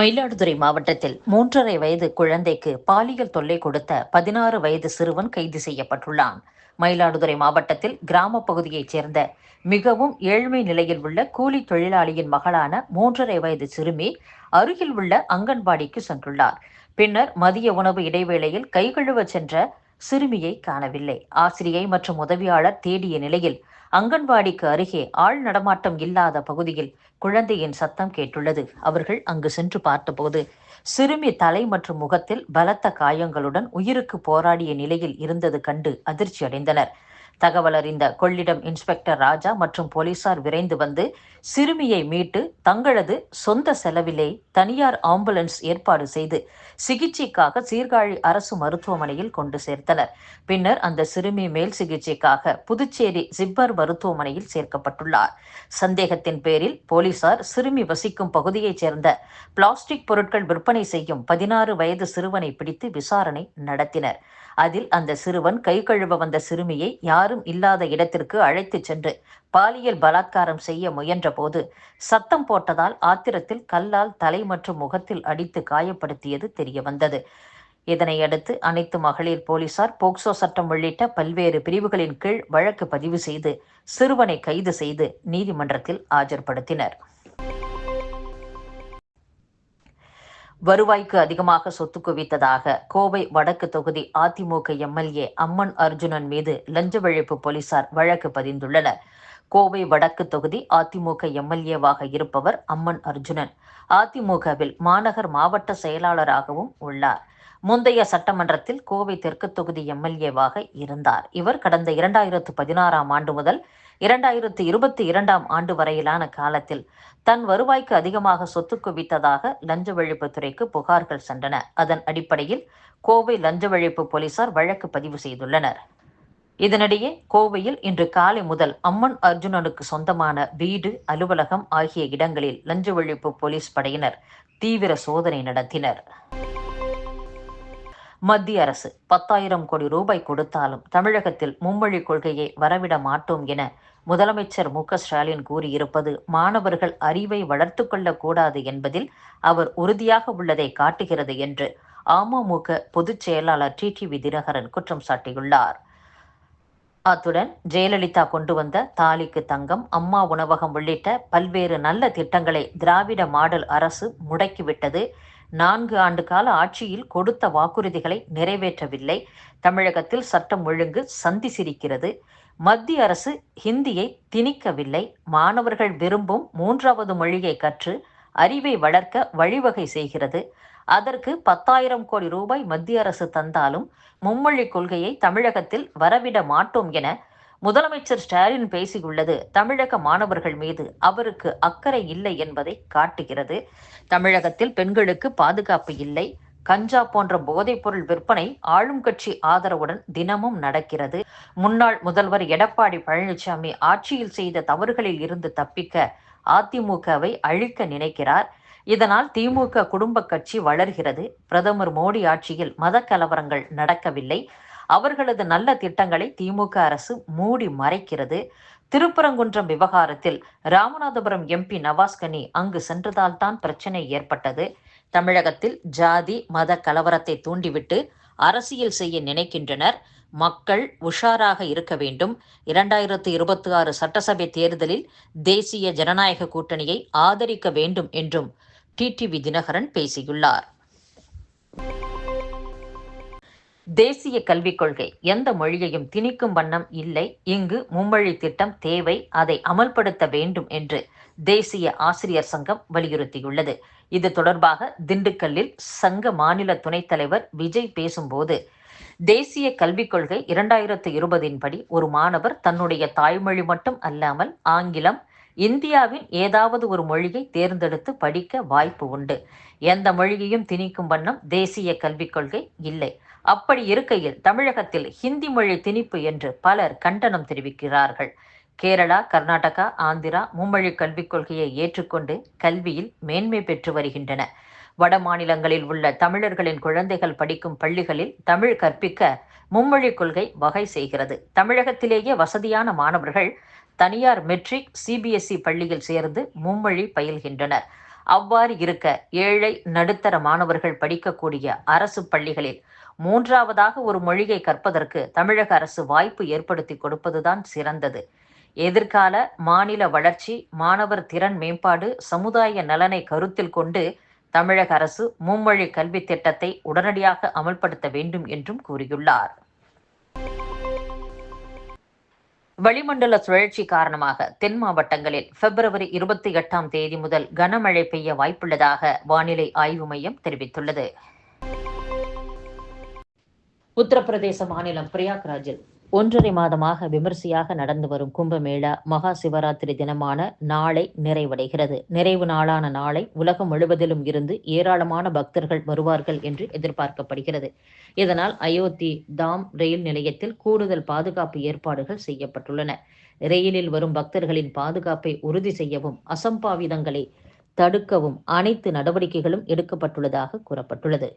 மயிலாடுதுறை மாவட்டத்தில் மூன்றரை வயது குழந்தைக்கு பாலியல் தொல்லை கொடுத்த பதினாறு வயது சிறுவன் கைது செய்யப்பட்டுள்ளான். மயிலாடுதுறை மாவட்டத்தில் கிராம பகுதியைச் சேர்ந்த மிகவும் ஏழ்மை நிலையில் உள்ள கூலி தொழிலாளியின் மகளான மூன்றரை வயது சிறுமி அருகில் உள்ள அங்கன்வாடிக்கு சென்றுள்ளார். பின்னர் மதிய உணவு இடைவேளையில் கைகழுவ சென்ற சிறுமியை காணவில்லை. ஆசிரியை மற்றும் உதவியாளர் தேடிய நிலையில் அங்கன்வாடிக்கு அருகே ஆள் நடமாட்டம் இல்லாத பகுதியில் குழந்தையின் சத்தம் கேட்டுள்ளது. அவர்கள் அங்கு சென்று பார்த்தபோது சிறுமி தலை மற்றும் முகத்தில் பலத்த காயங்களுடன் உயிருக்கு போராடிய நிலையில் இருந்தது கண்டு அதிர்ச்சி அடைந்தனர் தகவல் அறிந்த கொள்ளிடம் இன்ஸ்பெக்டர் ராஜா மற்றும் போலீசார் விரைந்து வந்து சிறுமியை மீட்டு தங்களது சொந்த செலவிலே தனியார் ஆம்புலன்ஸ் ஏற்பாடு செய்து சிகிச்சைக்காக சீர்காழி அரசு மருத்துவமனையில் கொண்டு சேர்த்தனர். பின்னர் அந்த சிறுமி மேல் சிகிச்சைக்காக புதுச்சேரி ஜிப்மர் மருத்துவமனையில் சேர்க்கப்பட்டுள்ளார். சந்தேகத்தின் பேரில் போலீசார் சிறுமி வசிக்கும் பகுதியைச் சேர்ந்த பிளாஸ்டிக் பொருட்கள் விற்பனை செய்யும் பதினாறு வயது சிறுவனை பிடித்து விசாரணை நடத்தினர். அதில் அந்த சிறுவன் கை கழுவ வந்த சிறுமியை யார் யாரும் இல்லாத இடத்திற்கு அழைத்துச் சென்று பாலியல் பலாத்காரம் செய்ய முயன்றபோது சத்தம் போட்டதால் ஆத்திரத்தில் கல்லால் தலை மற்றும் முகத்தில் அடித்து காயப்படுத்தியது தெரிய வந்தது இதனையடுத்து அனைத்து மகளிர் போலீசார் போக்சோ சட்டம் உள்ளிட்ட பல்வேறு பிரிவுகளின் கீழ் வழக்கு பதிவு செய்து சிறுவனை கைது செய்து நீதிமன்றத்தில் ஆஜர்படுத்தினர். வருவாய்க்கு அதிகமாக சொத்து குவித்ததாக கோவை வடக்கு தொகுதி அதிமுக எம்எல்ஏ அம்மன் அர்ஜுனன் மீது லஞ்ச ஒழிப்பு போலீசார் வழக்கு பதிந்துள்ளனர். கோவை வடக்கு தொகுதி அதிமுக எம்எல்ஏவாக இருப்பவர் அம்மன் அர்ஜுனன். அதிமுகவில் மாநகர் மாவட்ட செயலாளராகவும் உள்ளார். முந்தைய சட்டமன்றத்தில் கோவை தெற்கு தொகுதி எம்எல்ஏவாக இருந்தார். இவர் கடந்த இரண்டாயிரத்து பதினாறாம் ஆண்டு முதல் இரண்டாயிரத்து இருபத்தி இரண்டாம் ஆண்டு வரையிலான காலத்தில் தன் வருவாய்க்கு அதிகமாக சொத்து குவித்ததாக லஞ்ச ஒழிப்புத்துறைக்கு புகார்கள் சென்றன. அதன் அடிப்படையில் கோவை லஞ்ச ஒழிப்பு போலீசார் வழக்கு பதிவு செய்துள்ளனர். இதனிடையே கோவையில் இன்று காலை முதல் அம்மன் அர்ஜுனனுக்கு சொந்தமான வீடு அலுவலகம் ஆகிய இடங்களில் லஞ்ச ஒழிப்பு போலீஸ் படையினர் தீவிர சோதனை நடத்தினர். மத்திய அரசு பத்தாயிரம் கோடி ரூபாய் கொடுத்தாலும் தமிழகத்தில் மும்மொழி கொள்கையை வரவிட மாட்டோம் என முதலமைச்சர் மு க ஸ்டாலின் கூறியிருப்பது மாணவர்கள் அறிவை வளர்த்து கொள்ளக்கூடாது என்பதில் அவர் உறுதியாக உள்ளதை காட்டுகிறது என்று அமமுக பொதுச் செயலாளர் டி டி வி தினகரன் குற்றம் சாட்டியுள்ளார். அத்துடன் ஜெயலலிதா கொண்டு வந்த தாலிக்கு தங்கம் அம்மா உணவகம் உள்ளிட்ட பல்வேறு நல்ல திட்டங்களை திராவிட மாடல் அரசு முடக்கிவிட்டது. நான்கு ஆண்டு கால ஆட்சியில் கொடுத்த வாக்குறுதிகளை நிறைவேற்றவில்லை. தமிழகத்தில் சட்டம் ஒழுங்கு சந்தி சிரிக்கிறது. மத்திய அரசு ஹிந்தியை திணிக்கவில்லை. மாணவர்கள் விரும்பும் மூன்றாவது மொழியை கற்று அறிவை வளர்க்க வழிவகை செய்கிறது. அதற்கு பத்தாயிரம் கோடி ரூபாய் மத்திய அரசு தந்தாலும் மும்மொழி கொள்கையை தமிழகத்தில் வரவிட மாட்டோம் என முதலமைச்சர் ஸ்டாலின் பேசியுள்ளது தமிழக மாணவர்கள் மீது அவருக்கு அக்கறை இல்லை என்பதை காட்டுகிறது. தமிழகத்தில் பெண்களுக்கு பாதுகாப்பு இல்லை. கஞ்சா போன்ற போதைப்பொருள் விற்பனை ஆளும் கட்சி ஆதரவுடன் தினமும் நடக்கிறது. முன்னாள் முதல்வர் எடப்பாடி பழனிசாமி ஆட்சியில் செய்த தவறுகளில் இருந்து தப்பிக்க அதிமுகவை அழிக்க நினைக்கிறார். இதனால் திமுக குடும்ப கட்சி வளர்கிறது. பிரதமர் மோடி ஆட்சியில் மத கலவரங்கள் நடக்கவில்லை. அவர்களது நல்ல திட்டங்களை திமுக அரசு மூடி மறைக்கிறது. திருப்பரங்குன்றம் விவகாரத்தில் ராமநாதபுரம் எம்பி நவாஸ்கனி அங்கு சென்றதால் தான் பிரச்சனை ஏற்பட்டது. தமிழகத்தில் ஜாதி மத கலவரத்தை தூண்டிவிட்டு அரசியல் செய்ய நினைக்கின்றனர். மக்கள் உஷாராக இருக்க வேண்டும். இரண்டாயிரத்து இருபத்தி ஆறு சட்டசபை தேர்தலில் தேசிய ஜனநாயக கூட்டணியை ஆதரிக்க வேண்டும் என்றும் டிடிவி தினகரன் பேசியுள்ளார். தேசிய கல்விக் கொள்கை எந்த மொழியையும் திணிக்கும் வண்ணம் இல்லை. இங்கு மும்மொழி திட்டம் தேவை அதை அமல்படுத்த வேண்டும் என்று தேசிய ஆசிரியர் சங்கம் வலியுறுத்தியுள்ளது. இது தொடர்பாக திண்டுக்கல்லில் சங்க மாநில துணைத் தலைவர் விஜய் பேசும்போது தேசிய கல்விக் கொள்கை இரண்டாயிரத்து இருபதின் படி ஒரு மாணவர் தன்னுடைய தாய்மொழி மட்டும் அல்லாமல் ஆங்கிலம் இந்தியாவின் ஏதாவது ஒரு மொழியை தேர்ந்தெடுத்து படிக்க வாய்ப்பு உண்டு. எந்த மொழியையும் திணிக்கும் வண்ணம் தேசிய கல்விக் கொள்கை இல்லை. அப்படி இருக்கையில் தமிழகத்தில் ஹிந்தி மொழி திணிப்பு என்று பலர் கண்டனம் தெரிவிக்கிறார்கள். கேரளா கர்நாடகா ஆந்திரா மும்மொழி கல்விக் கொள்கையை ஏற்றுக்கொண்டு கல்வியில் மேன்மை பெற்று வருகின்றன. வட மாநிலங்களில் உள்ள தமிழர்களின் குழந்தைகள் படிக்கும் பள்ளிகளில் தமிழ் கற்பிக்க மும்மொழி கொள்கை வகை செய்கிறது. தமிழகத்திலேயே வசதியான மாணவர்கள் தனியார் மெட்ரிக் சிபிஎஸ்இ பள்ளியில் சேர்ந்து மும்மொழி பயில்கின்றனர். அவ்வாறு இருக்க ஏழை நடுத்தர மாணவர்கள் படிக்கக்கூடிய அரசு பள்ளிகளில் மூன்றாவதாக ஒரு மொழியை கற்பதற்கு தமிழக அரசு வாய்ப்பு ஏற்படுத்தி கொடுப்பதுதான் சிறந்தது. எதிர்கால மாநில வளர்ச்சி மாணவர் திறன் மேம்பாடு சமுதாய நலனை கருத்தில் கொண்டு தமிழக அரசு மும்மொழி கல்வி திட்டத்தை உடனடியாக அமல்படுத்த வேண்டும் என்றும் கூறியுள்ளார். வளிமண்டல சுழற்சி காரணமாக தென் மாவட்டங்களில் பிப்ரவரி இருபத்தி எட்டாம் தேதி முதல் கனமழை பெய்ய வாய்ப்புள்ளதாக வானிலை ஆய்வு மையம் தெரிவித்துள்ளது. உத்தரப்பிரதேச மாநிலம் பிரயாக்ராஜில் ஒன்றரை மாதமாக விமர்சையாக நடந்து வரும் கும்பமேளா மகா சிவராத்திரி தினமான நாளை நிறைவடைகிறது. நிறைவு நாளான நாளை உலகம் முழுவதிலும் இருந்து ஏராளமான பக்தர்கள் வருவார்கள் என்று எதிர்பார்க்கப்படுகிறது. இதனால் அயோத்தி தாம் ரயில் நிலையத்தில் கூடுதல் பாதுகாப்பு ஏற்பாடுகள் செய்யப்பட்டுள்ளன. ரயிலில் வரும் பக்தர்களின் பாதுகாப்பை உறுதி செய்யவும் அசம்பாவிதங்களை தடுக்கவும் அனைத்து நடவடிக்கைகளும் எடுக்கப்பட்டுள்ளதாக கூறப்பட்டுள்ளது.